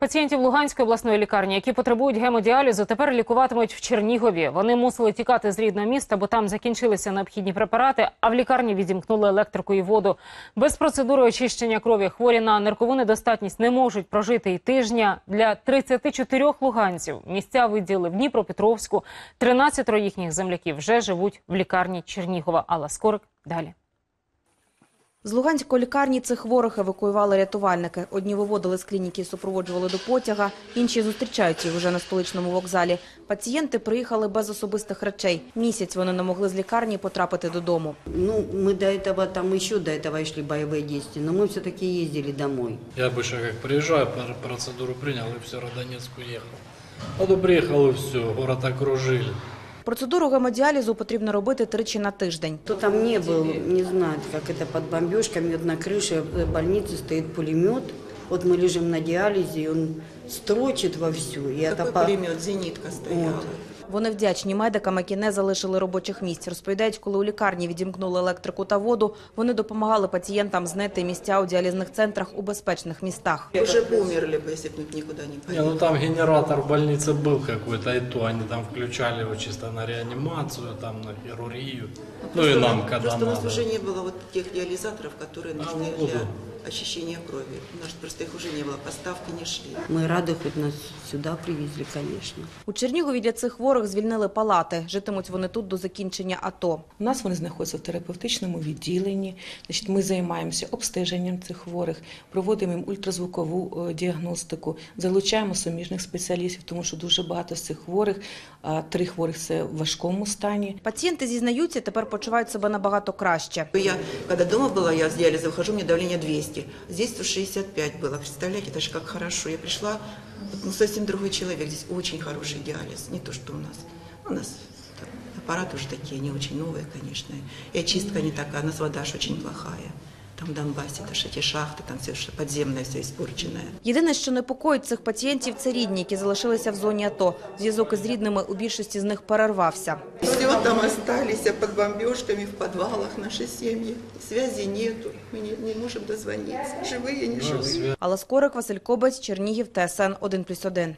Пацієнтів Луганської обласної лікарні, які потребують гемодіалізу, тепер лікуватимуть в Чернігові. Вони мусили тікати з рідного міста, бо там закінчилися необхідні препарати, а в лікарні відімкнули електрику і воду. Без процедури очищення крові хворі на ниркову недостатність не можуть прожити і тижня. Для 34 луганців місця виділили в Дніпропетровську. 13 їхніх земляків вже живуть в лікарні Чернігова. Алла Скорик далі. З Луганської лікарні цих хворих евакуювали рятувальники. Одні виводили з клініки і супроводжували до потяга, інші зустрічають їх уже на столичному вокзалі. Пацієнти приїхали без особистих речей. Місяць вони не могли з лікарні потрапити додому. Ну, мы до этого, там еще до этого шли боевые действия, но мы все-таки ездили домой. Я обычно как приезжаю, пр- процедуру принял и все, Родонецк уехал. А то приехал и все, город окружили. Процедуру гемодіалізу потрібно робити тричі на тиждень. Кто там не был, не знает, как это под бомбежками. Вот на крыше э, больницы стоит пулемет. Вот мы лежим на диализе, и он строчит вовсю. И это Какой по- пулемет, зенитка стояла. Вот. Вони вдячні медикам, які не залишили робочих місць. Розповідають, коли у лікарні відімкнули електрику та воду, вони допомагали пацієнтам знайти місця у діалізних центрах у безпечних містах. Уже бы умерли бы, если бы никуда не Не, поехали. ну там генератор в больнице был какой-то, и то они там включали его чисто на реанимацию, там на хирургию. Ну и нам, когда Просто у нас надо. уже не было вот тех диализаторов, которые нужны ну, для да. очищения крови. У нас просто их уже не было, поставки не шли. Мы рады, хоть нас сюда привезли, конечно. У Чернігові для цих хворих звільнили палати. Житимуть вони тут до закінчення АТО. У нас вони знаходяться в терапевтичному відділенні. Значить, ми займаємося обстеженням цих хворих, проводимо їм ультразвукову е, діагностику, залучаємо суміжних спеціалістів, тому що дуже багато з цих хворих, а три хворих це в важкому стані. Пацієнти зізнаються, тепер почувають себе набагато краще. Я, когда дома была, я с диализа выхожу, у меня давление 200. Здесь 165 было. Представляете, это же как хорошо. Я пришла, вот, ну, совсем другой человек. Здесь очень хороший диализ. Не то, что у нас. У нас там аппараты уже такие, не очень новые, конечно. И очистка не такая. У нас вода ж очень плохая. Там в Донбассе, это ж эти шахты, там все ж подземное, все испорченное. Єдине, що непокоїть цих пацієнтів, це рідні, які залишилися в зоні АТО. Зв'язок із рідними у більшості з них перервався. Все там остались а под бомбежками в подвалах наши семьи. Связи нету, мы не, не можем дозвониться. Живые, не Ну, живые. свя- Алла Скорик, Василь Кобець, Чернігів, ТСН 1+,1.